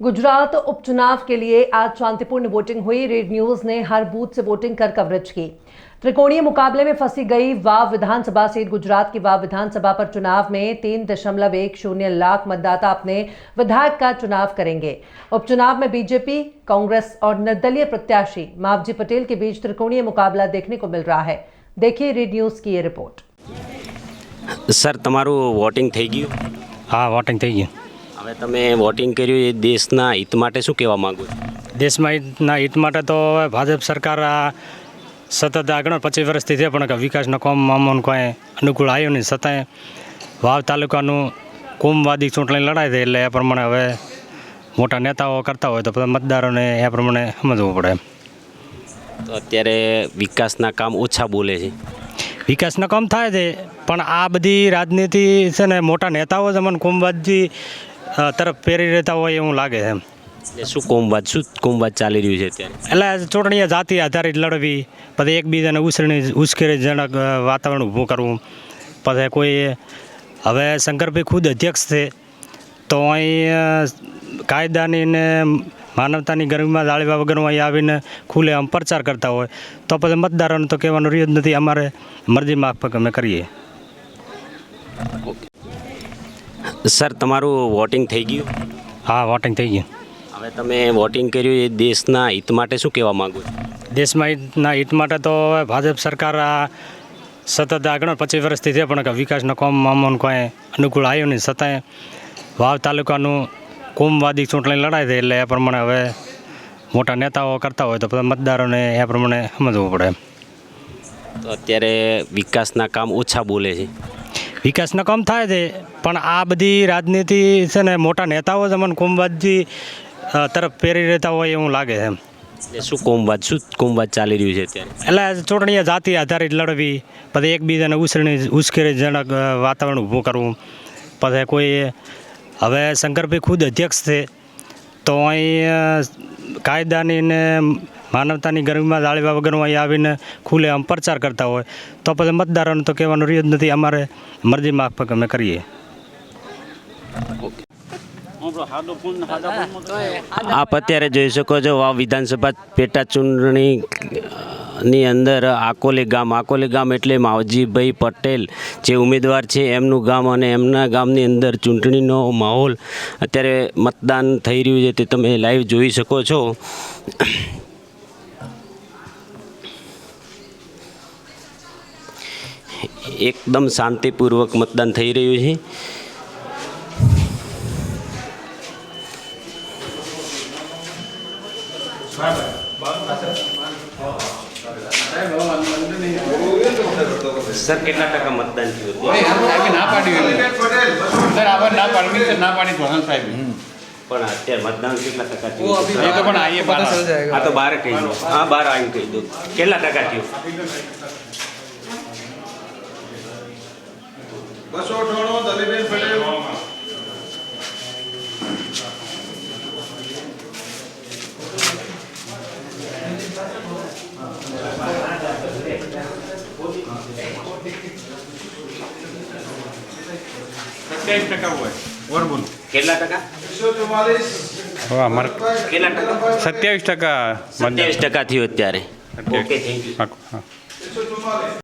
गुजरात उपचुनाव के लिए आज शांतिपूर्ण वोटिंग हुई रेड न्यूज ने हर बूथ से वोटिंग कर कवरेज की त्रिकोणीय मुकाबले में फंसी गई वाव विधानसभा सीट गुजरात की वाव विधानसभा पर चुनाव में तीन दशमलव एक शून्य लाख मतदाता अपने विधायक का चुनाव करेंगे उपचुनाव में बीजेपी कांग्रेस और निर्दलीय प्रत्याशी मावजी पटेल के बीच त्रिकोणीय मुकाबला देखने को मिल रहा है देखिए रेड न्यूज की ये रिपोर्ट સર તમારું વોટિંગ થઈ ગયું હા વોટિંગ થઈ ગયું હવે તમે વોટિંગ કર્યું એ દેશના હિત માટે શું કહેવા માગો છો? દેશમાં હિતના હિત માટે તો હવે ભાજપ સરકાર આ સતત આગળ પચીસ વર્ષથી છે પણ વિકાસનો કોમ અમોન કોઈ અનુકૂળ આવ્યો નહીં. છતાંય વાવ તાલુકાનું કોમવાદી ચૂંટણી લડાઈ થઈ એટલે એ પ્રમાણે હવે મોટા નેતાઓ કરતા હોય તો મતદારોને એ પ્રમાણે સમજવું પડે તો અત્યારે વિકાસના કામ ઓછા બોલે છે. વિકાસના કામ થાય છે પણ આ બધી રાજનીતિ છે ને મોટા નેતાઓ જ અમને કોમવાદજી તરફ પ્રેરી રહેતા હોય એવું લાગે છે એમ. એટલે શું કોમવાદ શું કોમવાદ ચાલી રહ્યું છે અત્યારે? એટલે ચૂંટણી જાતિ આધારિત લડવી પછી એકબીજાને ઉછરણી ઉશ્કેરણીજનક વાતાવરણ ઊભું કરવું પછી કોઈ હવે શંકરભાઈ ખુદ અધ્યક્ષ છે તો અહીં કાયદાની ને માનવતાની ગરમીમાં જાળવ્યા વગરનું અહીં આવીને ખુલ્લે આમ પ્રચાર કરતા હોય તો પછી મતદારોને તો કહેવાનું રહ્યું જ નથી અમારે મરજી માફક અમે કરીએ. સર તમારું વોટિંગ થઈ ગયું? હા વોટિંગ થઈ ગયું. હવે તમે વોટિંગ કર્યું એ દેશના હિત માટે શું કહેવા માગો છો? દેશમાં હિતના હિત માટે તો હવે ભાજપ સરકાર આ સતત આગળ પચીસ વર્ષથી છે પણ વિકાસનો કોમ અમને કોઈ અનુકૂળ આવ્યો નહીં. છતાંય વાવ તાલુકાનું કોમવાદી ચૂંટણી લડાઈ થઈ એટલે એ પ્રમાણે હવે મોટા નેતાઓ કરતા હોય તો બધા મતદારોને એ પ્રમાણે સમજવું પડે તો અત્યારે વિકાસના કામ ઓછા બોલે છે. વિકાસના કામ થાય છે. પણ આ બધી રાજનીતિ છે ને મોટા નેતાઓ જ અમને કોમવાદજી તરફ પહેરી રહેતા હોય એવું લાગે છે એમ. શું કોમવાદ શું કોમવાદ ચાલી રહ્યું છે અત્યારે? એટલે ચૂંટણીએ જાતિ આધારિત લડવી પછી એકબીજાને ઉછરણી ઉશ્કેરણીજનક વાતાવરણ ઊભું કરવું પછી કોઈ હવે શંકરભાઈ ખુદ અધ્યક્ષ છે તો અહીં કાયદાની ને માનવતાની ગરમીમાં જાળવ્યા વગરનું અહીં આવીને ખુલ્લે આમ પ્રચાર કરતા હોય, તો પછી મતદારોને તો કહેવાનું રહ્યું જ નથી, અમારે મરજી માફક અમે કરીએ. આપ અત્યારે જોઈ શકો છો વાવ વિધાનસભા પેટા ચૂંટણી ની અંદર આકોલી ગામ આકોલી ગામ એટલે માવજીભાઈ પટેલ જે ઉમેદવાર છે, એમનું ગામ અને એમના ગામની અંદર ચૂંટણીનો માહોલ અત્યારે મતદાન થઈ રહ્યું છે, તે તમે લાઈવ જોઈ શકો છો. એકદમ શાંતિપૂર્વક મતદાન થઈ રહ્યું છે. સર કેટલા ટકા મતદાન થયું ના પાડ્યું સર આભાર ના પાડવી સર ના પાડી ધોરણ સાહેબ. પણ અત્યારે મતદાન કેટલા ટકા થયું? એ તો પણ આઈએ બાર. આ તો બાર કહી દો હા બાર આવીને કહી દો કેટલા ટકા થયું? બસો અઠાણું દલીબેન પટેલ. સત્યાવીસ ટકા હોય. ઓર કેટલા ટકા? એકસો ચુમ્માલીસ કેટલા ટકા? સત્યાવીસ ટકા સત્યાવીસ ટકા થયું અત્યારે. Okay thank you